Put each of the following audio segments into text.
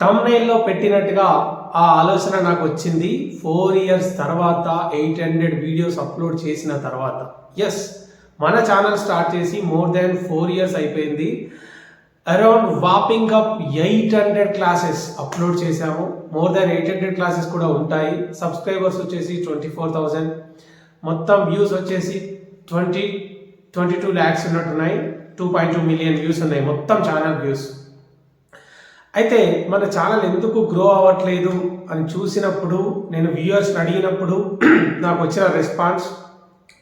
తమ్నైల్లో పెట్టినట్టుగా ఆ ఆలోచన నాకు వచ్చింది. ఫోర్ ఇయర్స్ తర్వాత ఎయిట్ హండ్రెడ్ వీడియోస్ అప్లోడ్ చేసిన తర్వాత. ఎస్ మన ఛానల్ స్టార్ట్ చేసి మోర్ దాన్ ఫోర్ ఇయర్స్ అయిపోయింది. Around whopping up eight hundred classes upload చేశాము. More than eight hundred classes కూడా ఉంటాయి. సబ్స్క్రైబర్స్ వచ్చేసి ట్వంటీ ఫోర్ థౌజండ్ మొత్తం వ్యూస్ వచ్చేసి ట్వంటీ ట్వంటీ టూ ల్యాక్స్ ఉన్నట్టున్నాయి. Two point two million views ఉన్నాయి మొత్తం ఛానల్ వ్యూస్ అయితే మన ఛానల్ ఎందుకు గ్రో అవ్వట్లేదు అని చూసినప్పుడు నేను వ్యూయర్స్ని అడిగినప్పుడు నాకు వచ్చిన రెస్పాన్స్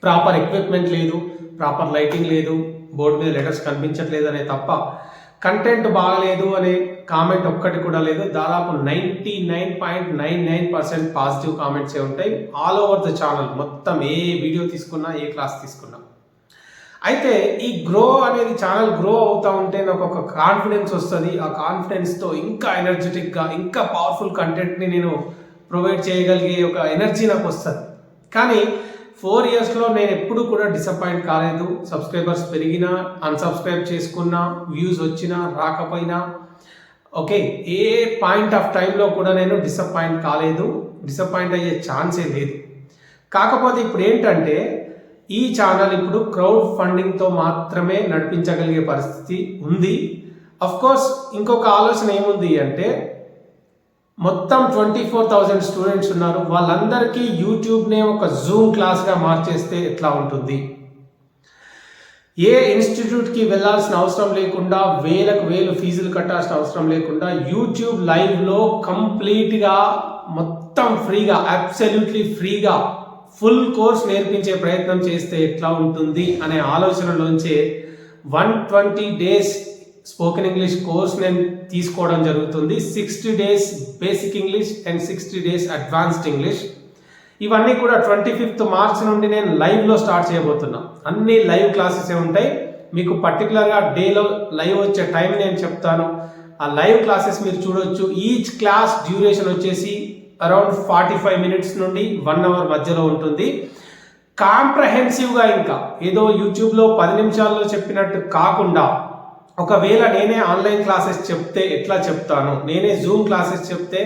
ప్రాపర్ ఎక్విప్మెంట్ లేదు ప్రాపర్ లైటింగ్ లేదు బోర్డు మీద లెటర్స్ కనిపించట్లేదు అనే తప్ప కంటెంట్ బాగలేదు అనే కామెంట్ ఒక్కటి కూడా లేదు. దాదాపు ninety nine point nine nine percent positive కామెంట్సే ఉంటాయి. ఆల్ ఓవర్ ద ఛానల్ మొత్తం ఏ వీడియో తీసుకున్నా ఏ క్లాస్ తీసుకున్నా. అయితే ఈ గ్రో అనేది ఛానల్ గ్రో అవుతా ఉంటే నాకు ఒక కాన్ఫిడెన్స్ వస్తుంది. ఆ కాన్ఫిడెన్స్తో ఇంకా ఎనర్జెటిక్గా ఇంకా పవర్ఫుల్ కంటెంట్ని నేను ప్రొవైడ్ చేయగలిగే ఒక ఎనర్జీ నాకు వస్తుంది. కానీ ఫోర్ ఇయర్స్లో నేను ఎప్పుడు కూడా డిసప్పాయింట్ కాలేదు. సబ్స్క్రైబర్స్ పెరిగినా అన్సబ్స్క్రైబ్ చేసుకున్నా వ్యూస్ వచ్చినా రాకపోయినా ఓకే ఏ పాయింట్ ఆఫ్ టైంలో కూడా నేను డిసప్పాయింట్ కాలేదు. డిసప్పాయింట్ అయ్యే ఛాన్సే లేదు. కాకపోతే ఇప్పుడు ఏంటంటే ఈ ఛానల్ ఇప్పుడు క్రౌడ్ ఫండింగ్తో మాత్రమే నడిపించగలిగే పరిస్థితి ఉంది. కోర్స్ ఇంకొక ఆలోచన ఏముంది అంటే మొత్తం ట్వంటీ ఫోర్ థౌజండ్ స్టూడెంట్స్ ఉన్నారు. వాళ్ళందరికీ యూట్యూబ్నే ఒక జూమ్ క్లాస్గా మార్చేస్తే ఎట్లా ఉంటుంది? ఏ ఇన్స్టిట్యూట్కి వెళ్ళాల్సిన అవసరం లేకుండా వేలకు వేలు ఫీజులు కట్టాల్సిన అవసరం లేకుండా యూట్యూబ్ లైవ్లో కంప్లీట్గా మొత్తం ఫ్రీగా అబ్సల్యూట్లీ ఫ్రీగా ఫుల్ కోర్స్ నేర్పించే ప్రయత్నం చేస్తే ఎట్లా ఉంటుంది అనే ఆలోచనలోంచే one twenty days spoken English course నేను తీసుకోవడం జరుగుతుంది. Sixty days basic English and sixty days advanced English. ఇవన్నీ కూడా ట్వంటీ ఫిఫ్త్ మార్చ్ నుండి నేను లైవ్లో స్టార్ట్ చేయబోతున్నా. అన్ని లైవ్ క్లాసెస్ ఉంటాయి. మీకు పర్టికులర్గా డేలో లైవ్ వచ్చే టైం నేను చెప్తాను. ఆ లైవ్ క్లాసెస్ మీరు చూడొచ్చు. ఈచ్ క్లాస్ డ్యూరేషన్ వచ్చేసి అరౌండ్ ఫార్టీ ఫైవ్ మినిట్స్ నుండి వన్ అవర్ మధ్యలో ఉంటుంది. కాంప్రహెన్సివ్గా ఇంకా ఏదో యూట్యూబ్లో పది నిమిషాల్లో చెప్పినట్టు కాకుండా ఒకవేళ నేనే ఆన్లైన్ క్లాసెస్ చెప్తే ఎట్లా చెప్తాను? నేనే జూమ్ క్లాసెస్ చెప్తే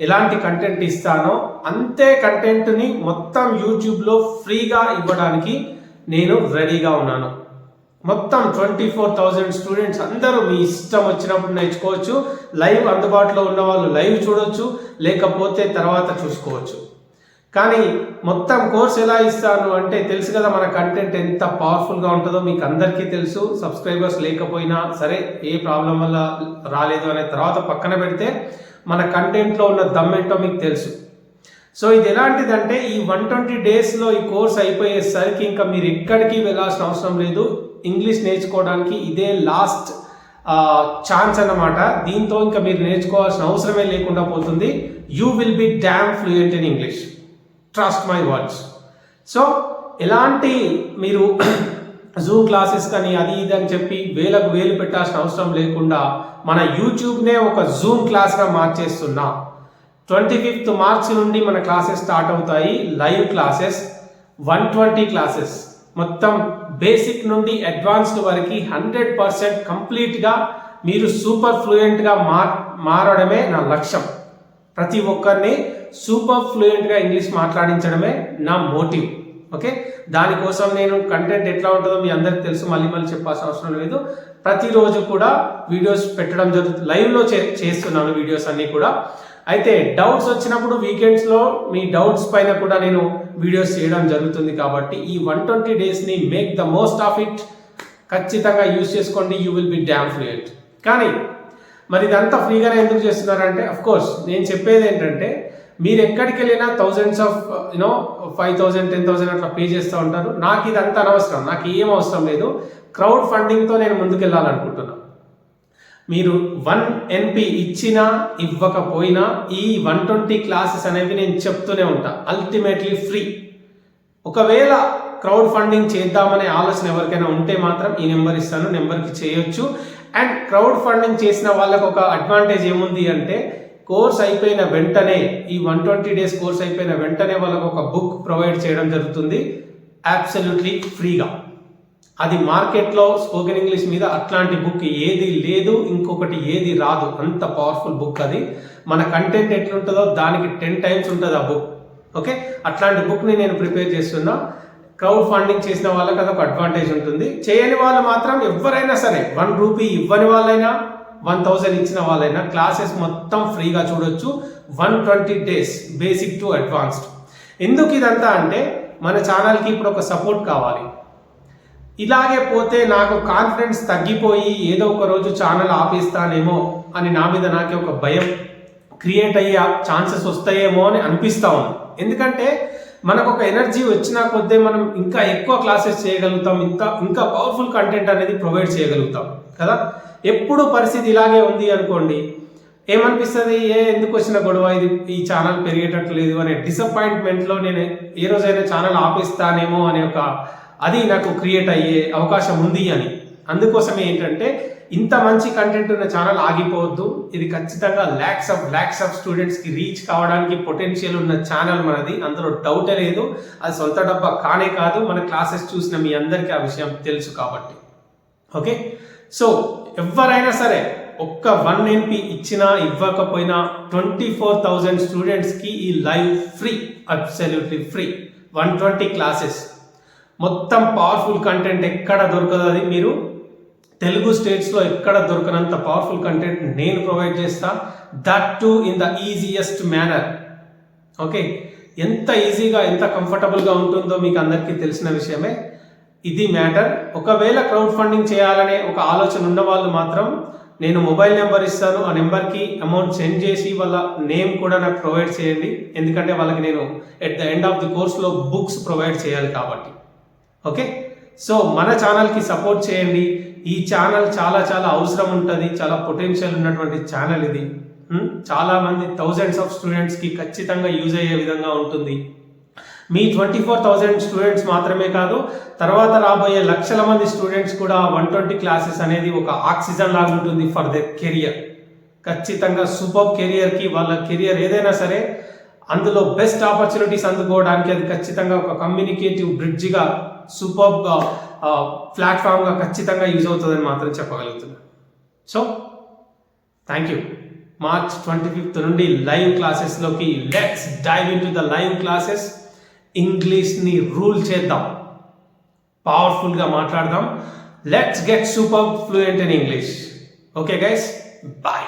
ఎలాంటి కంటెంట్ ఇస్తానో అంతే కంటెంట్ని మొత్తం యూట్యూబ్లో ఫ్రీగా ఇవ్వడానికి నేను రెడీగా ఉన్నాను. మొత్తం ట్వంటీ ఫోర్ థౌజండ్ స్టూడెంట్స్ అందరూ మీ ఇష్టం వచ్చినప్పుడు నేర్చుకోవచ్చు. లైవ్ అందుబాటులో ఉన్న వాళ్ళు లైవ్ చూడొచ్చు లేకపోతే తర్వాత చూసుకోవచ్చు. కానీ మొత్తం కోర్స్ ఎలా ఇస్తాను అంటే తెలుసు కదా మన కంటెంట్ ఎంత పవర్ఫుల్గా ఉంటుందో మీకు అందరికీ తెలుసు. సబ్స్క్రైబర్స్ లేకపోయినా సరే ఏ ప్రాబ్లం వల్ల రాలేదు అనే తర్వాత పక్కన పెడితే మన కంటెంట్లో ఉన్న దమ్మేంటో మీకు తెలుసు. సో ఇది ఎలాంటిదంటే ఈ వన్ ట్వంటీ డేస్లో ఈ కోర్స్ అయిపోయేసరికి ఇంకా మీరు ఎక్కడికి వెళ్ళాల్సిన అవసరం లేదు. ఇంగ్లీష్ నేర్చుకోవడానికి ఇదే లాస్ట్ ఛాన్స్ అన్నమాట. దీంతో ఇంకా మీరు నేర్చుకోవాల్సిన అవసరమే లేకుండా పోతుంది. You will be damn fluent in English trust my words so ఎలాంటి మీరు జూమ్ క్లాసెస్ కానీ అది ఇది అని చెప్పి వేలకు వేలు పెట్టాల్సిన అవసరం లేకుండా మన యూట్యూబ్నే ఒక జూమ్ క్లాస్గా మార్చేస్తున్నా. ట్వంటీ ఫిఫ్త్ మార్చ్ నుండి మన క్లాసెస్ స్టార్ట్ అవుతాయి. Live classes one twenty classes. మొత్తం బేసిక్ నుండి అడ్వాన్స్డ్ వరకు హండ్రెడ్ పర్సెంట్ కంప్లీట్గా మీరు సూపర్ ఫ్లూయెంట్గా మార్ మారడమే నా లక్ష్యం. ప్రతి ఒక్కరిని సూపర్ ఫ్లూయెంట్గా ఇంగ్లీష్ మాట్లాడించడమే నా మోటివ్. ఓకే? దానికోసం నేను కంటెంట్ ఎట్లా ఉంటుందో మీ అందరికి తెలుసు మళ్ళీ మళ్ళీ చెప్పాల్సిన అవసరం లేదు. ప్రతిరోజు కూడా వీడియోస్ పెట్టడం జరుగుతుంది లైవ్లో చే చేస్తున్నాను వీడియోస్ అన్నీ కూడా. అయితే డౌట్స్ వచ్చినప్పుడు వీకెండ్స్లో మీ డౌట్స్ పైన కూడా నేను వీడియోస్ చేయడం జరుగుతుంది కాబట్టి ఈ one twenty డేస్ని make the most of it ఖచ్చితంగా యూజ్ చేసుకోండి you will be damn fluent కానీ మరి ఇదంతా ఫ్రీగానే ఎందుకు చేస్తున్నారంటే అఫ్ కోర్స్ నేను చెప్పేది ఏంటంటే మీరు ఎక్కడికి వెళ్ళినా thousands of you know five thousand ten thousand అట్లా పే చేస్తూ ఉంటారు. నాకు ఇదంతా అనవసరం నాకు ఏం అవసరం లేదు. క్రౌడ్ ఫండింగ్తో నేను ముందుకెళ్ళాలనుకుంటున్నాను మీరు వన్ ఎన్పి ఇచ్చినా ఇవ్వకపోయినా ఈ వన్ ట్వంటీ క్లాసెస్ అనేవి నేను చెప్తూనే ఉంటా. అల్టిమేట్లీ ఫ్రీ ఒకవేళ క్రౌడ్ ఫండింగ్ చేద్దామనే ఆలోచన ఎవరికైనా ఉంటే మాత్రం ఈ నెంబర్ ఇస్తాను నెంబర్కి చేయొచ్చు. అండ్ క్రౌడ్ ఫండింగ్ చేసిన వాళ్ళకు ఒక అడ్వాంటేజ్ ఏముంది అంటే కోర్స్ అయిపోయిన వెంటనే ఈ వన్ ట్వంటీ డేస్ కోర్స్ అయిపోయిన వెంటనే వాళ్ళకు ఒక బుక్ ప్రొవైడ్ చేయడం జరుగుతుంది. అబ్సల్యూట్లీ ఫ్రీగా అది మార్కెట్లో స్పోకెన్ ఇంగ్లీష్ మీద అట్లాంటి బుక్ ఏది లేదు ఇంకొకటి ఏది రాదు. అంత పవర్ఫుల్ బుక్ అది. మన కంటెంట్ ఎట్లుంటుందో దానికి టెన్ టైమ్స్ ఉంటుంది ఆ బుక్ ఓకే? అట్లాంటి బుక్ని నేను ప్రిపేర్ చేస్తున్నా. క్రౌడ్ ఫండింగ్ చేసిన వాళ్ళకి అదొక అడ్వాంటేజ్ ఉంటుంది. చేయని వాళ్ళు మాత్రం ఎవరైనా సరే వన్ రూపీ ఇవ్వని వాళ్ళైనా వన్ థౌజండ్ ఇచ్చిన వాళ్ళైనా క్లాసెస్ మొత్తం ఫ్రీగా చూడొచ్చు. One twenty days basic to advanced ఎందుకు ఇదంతా అంటే మన ఛానల్కి ఇప్పుడు ఒక సపోర్ట్ కావాలి. ఇలాగే పోతే నాకు కాన్ఫిడెన్స్ తగ్గిపోయి ఏదో ఒక రోజు ఛానల్ ఆపేస్తానేమో అని నా మీద నాకే ఒక భయం క్రియేట్ అయ్యే ఛాన్సెస్ వస్తాయేమో అని అనిపిస్తా ఉంది. ఎందుకంటే మనకు ఒక ఎనర్జీ వచ్చిన కొద్దే మనం ఇంకా ఎక్కువ క్లాసెస్ చేయగలుగుతాం ఇంకా ఇంకా పవర్ఫుల్ కంటెంట్ అనేది ప్రొవైడ్ చేయగలుగుతాం కదా? ఎప్పుడు పరిస్థితి ఇలాగే ఉంది అనుకోండి ఏమనిపిస్తుంది? ఏ ఎందుకు వచ్చిన గొడవ? ఇది ఈ ఛానల్ పెరిగేటట్లేదు అనే డిసప్పాయింట్మెంట్లో నేను ఏ రోజైనా ఛానల్ ఆపేస్తానేమో అనే ఒక అది నాకు క్రియేట్ అయ్యే అవకాశం ఉంది అని. అందుకోసమే ఏంటంటే ఇంత మంచి కంటెంట్ ఉన్న ఛానల్ ఆగిపోవద్దు. ఇది ఖచ్చితంగా ల్యాక్స్ ఆఫ్ ల్యాక్స్ ఆఫ్ స్టూడెంట్స్కి రీచ్ కావడానికి పొటెన్షియల్ ఉన్న ఛానల్ మనది. అందులో డౌటే లేదు. అది సొంత డబ్బా కానే కాదు. మన క్లాసెస్ చూసిన మీ అందరికీ ఆ విషయం తెలుసు కాబట్టి. ఓకే? సో ఎవరైనా సరే ఒక్క వన్ ఎంపీ ఇచ్చినా ఇవ్వకపోయినా ట్వంటీ ఫోర్ థౌజండ్ స్టూడెంట్స్కి ఈ live free absolutely free one twenty classes మొత్తం పవర్ఫుల్ కంటెంట్ ఎక్కడ దొరకదు అది మీరు? తెలుగు స్టేట్స్లో ఎక్కడ దొరకనంత పవర్ఫుల్ కంటెంట్ నేను ప్రొవైడ్ చేస్తా. That too in the easiest manner okay ఎంత ఈజీగా ఎంత కంఫర్టబుల్గా ఉంటుందో మీకు అందరికీ తెలిసిన విషయమే. ఇది మ్యాటర్ ఒకవేళ క్రౌడ్ ఫండింగ్ చేయాలనే ఒక ఆలోచన ఉన్న వాళ్ళు మాత్రం నేను మొబైల్ నెంబర్ ఇస్తాను. ఆ నెంబర్కి అమౌంట్ సెండ్ చేసి వాళ్ళ నేమ్ కూడా నాకు ప్రొవైడ్ చేయండి. ఎందుకంటే వాళ్ళకి నేను at the end of the కోర్స్లో బుక్స్ ప్రొవైడ్ చేయాలి కాబట్టి. ఓకే? సో మన ఛానల్కి సపోర్ట్ చేయండి. ఈ ఛానల్ చాలా చాలా అవసరం ఉంటుంది. చాలా పొటెన్షియల్ ఉన్నటువంటి ఛానల్ ఇది. చాలా మంది థౌజండ్స్ ఆఫ్ స్టూడెంట్స్కి ఖచ్చితంగా యూజ్ అయ్యే విధంగా ఉంటుంది. మీ ట్వంటీ ఫోర్ థౌజండ్ స్టూడెంట్స్ మాత్రమే కాదు తర్వాత రాబోయే లక్షల మంది స్టూడెంట్స్ కూడా వన్ ట్వంటీ క్లాసెస్ అనేది ఒక ఆక్సిజన్ లాగా ఉంటుంది ఫర్ దర్ కెరియర్. ఖచ్చితంగా సూపర్ కెరియర్కి వాళ్ళ కెరియర్ ఏదైనా సరే అందులో బెస్ట్ ఆపర్చునిటీస్ అందుకోవడానికి అది ఖచ్చితంగా ఒక కమ్యూనికేటివ్ బ్రిడ్జ్గా సూపర్ ప్లాట్ఫామ్గా ఖచ్చితంగా యూజ్ అవుతుందని మాత్రం చెప్పగలుగుతున్నాను so thank you March twenty fifth నుండి live క్లాసెస్లోకి let's dive into the live classes ఇంగ్లీష్ని rule చేద్దాం. పవర్ఫుల్గా మాట్లాడదాం. Let's get super fluent in English okay guys bye